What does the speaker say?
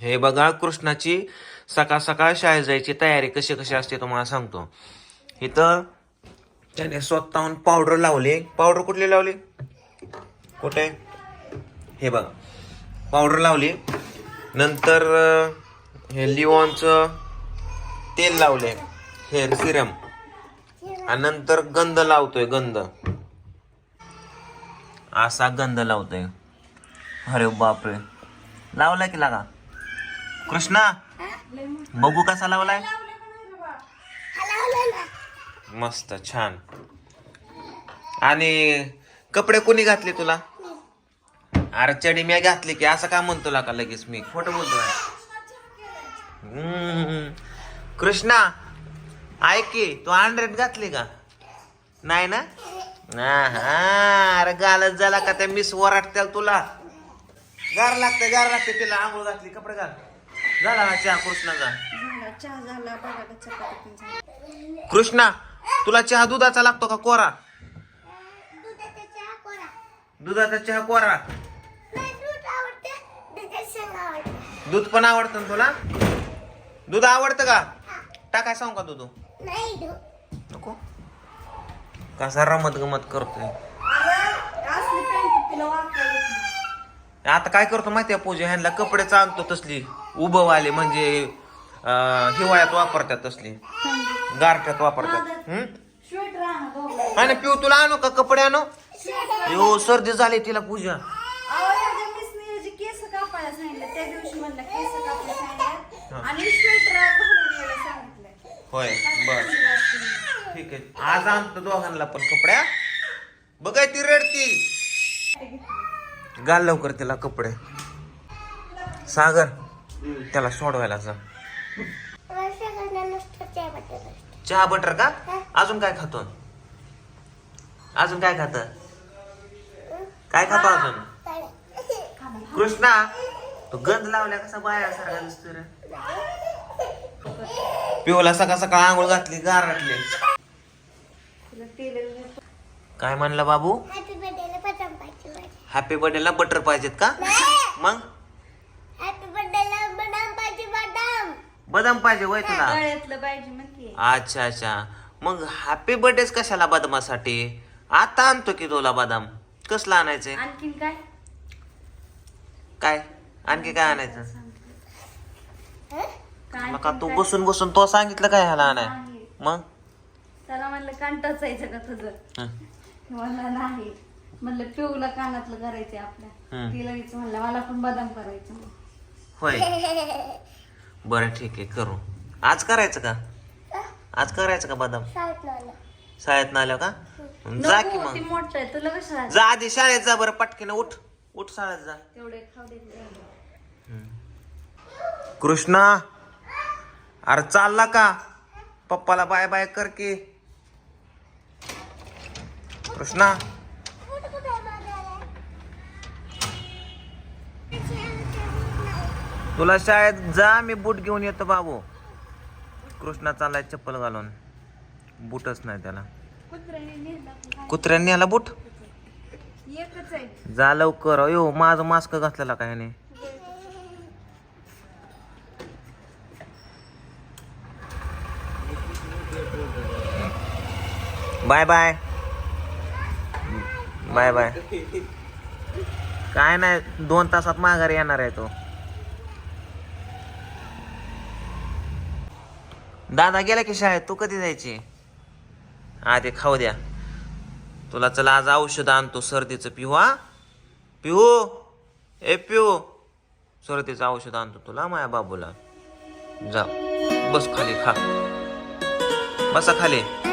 हे बघा कृष्णाची सकाळ सकाळ शाळेत जायची तयारी कशी कशी असते तुम्हाला सांगतो. इथं त्याने स्वतःहून पावडर लावले. पावडर कुठली लावली? कुठे? हे बघा. पावडर लावली. नंतर हे लिओनचं तेल लावले. हेअर सिरम आणि नंतर गंध लावतोय गंध. असा गंध लावतोय. अरे बापरे. लावला की लागा. कृष्णा बघू कसा लावलाय. मस्त छान. आणि कपडे कोणी घातले तुला? अरे चडी मी घातली की असं का म्हणतो का लगेच मी? खोटं बोलतोय. कृष्णा ऐक की तू हंड्रेड घातली का? नाही ना? हा अरे गालच झाला का त्या मिस वराटत्याल तुला? गार लागते गार लागते तिला आंघोळ घातली कपडे घाल. झाला चहा कृष्णाचा? झाला चहा झाला बघा चपाती पण झाली. कृष्णा तुला चहा दुधाचा लागतो का कोरा? दुधाचा चहा कोरा. दूध पण आवडतं ना तुला? दूध आवडतं का? टाकाय सांग का दूध? नको. कसा रमत गमत करतोय असली पॅन्ट तिला वापरायला येत नाही. आता काय करतो माहिती आहे पूजा? ह्यांना कपडे चालतो तसली. उभवाले म्हणजे अं, हिवाळ्यात वापरतात तसली. गारठ्यात वापरतात. हम्म आणा पिऊ तुला आणू का कपडे आणू? यो सर्दी झाली तिला पूजा. अहो, एवढ्या मिसने जे केस कापायला सांगितलं. त्या दिवशी म्हणलं केस कापायला सांगितलं. आणि स्वेटर घालून यायला सांगितलं. होय बर. ठीक आहे. आज आणतो दोघांना पण कपड्या. बघाय ती रडती. घाल लवकर तिला कपडे. सागर त्याला सोडवायला जा. चहा बटर का? अजून काय खातो? अजून काय खात? काय खातो अजून? कृष्णा तू गंध लावल्या कसा बाया सारखा दिसतो रे. पिवला सकाळ सकाळ आंघोळ घातली तेल काय म्हणलं बाबू हॅपी बर्थडेला बदाम पाहिजे माझ्या. हॅपी बर्थडेला बटर पाहिजेत का? मग? हॅपी बर्थडेला बदाम पाहिजे बदाम. बदाम पाहिजे वय तुला? गळ्यातलं पाहिजे म्हणते. अच्छा अच्छा. मग हॅपी बर्थडेच कशाला बदामासाठी? आता आणतो की तुला बदाम. कसला आणायचंय? आणखीन काय? काय? आणखी काय आणायचं? काय मग का आणखीन तू? बसून बसून तो सांगितलं काय ह्याला आणाय? नाही. मग? त्याला म्हणलं कान टचायचं का तुझं? हं. म्हणलं नाही. म्हणलं पिऊला कानातलं करायचं आपल्या. हम्म. तिला विचार म्हणलं मला पण बदाम करायचं. होय. बरं ठीक आहे करू. आज करायचं का? आज करायचं का बदाम? शाळेत ना आल्यावर का? जा की नको ती मग मोठं आहे तुला कसं जा आधी शाळेत जा बरं पटकीनं उठ. उठ शाळेत जा. तेवढे खाऊ दे कृष्णा अरे चालला का? पप्पाला बाय बाय कर की. कृष्णा. तुला शाळेत जा मी बूट घेऊन येतो बाबू. कृष्णा चाललाय चप्पल घालून. बूटच नाही त्याला. कुत्र्याने कुत्र्यांनी आला बूट? जा लवकर. अयो माझं मास्क घातलेला काय नाही बाय बाय. Bye bye. काय नाही दोन तासात माघारी येणार आहे तो. दादा गेला की शाळेत? तू कधी जायची? हा ते खाऊ द्या. तुला चला आज औषध आणतो सर्दीचं पिऊ हा? पिऊ? ए पिऊ. सर्दीचं औषध आणतो तुला माया बाबूला. जा. बस खाली खा. बसा खाली.